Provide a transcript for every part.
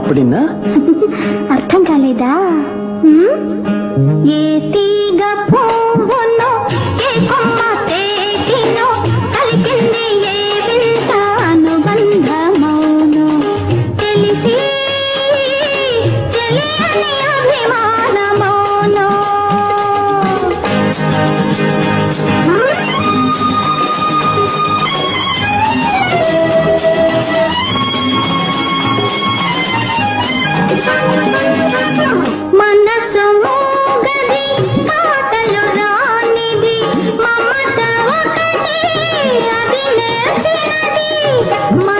அப்படின்னா அர்த்தம் Nadi, Nadi, Nadi, Nadi, Nadi, Nadi,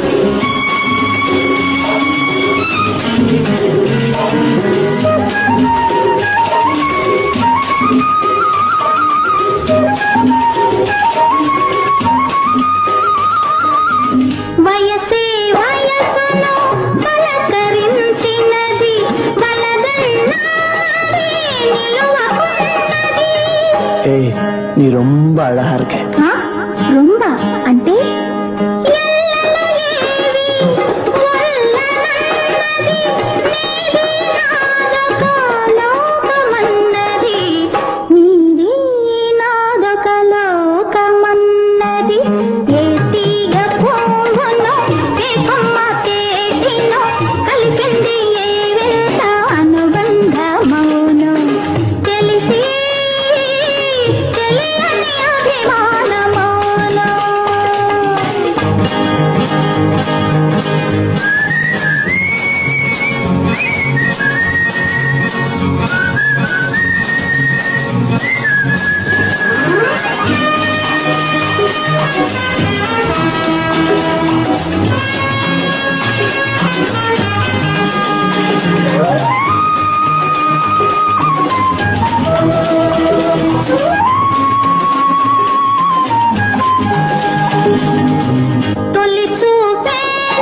ఏయ్ నీ రొంబ అళహా ఇరుక ரொம்ப అంటే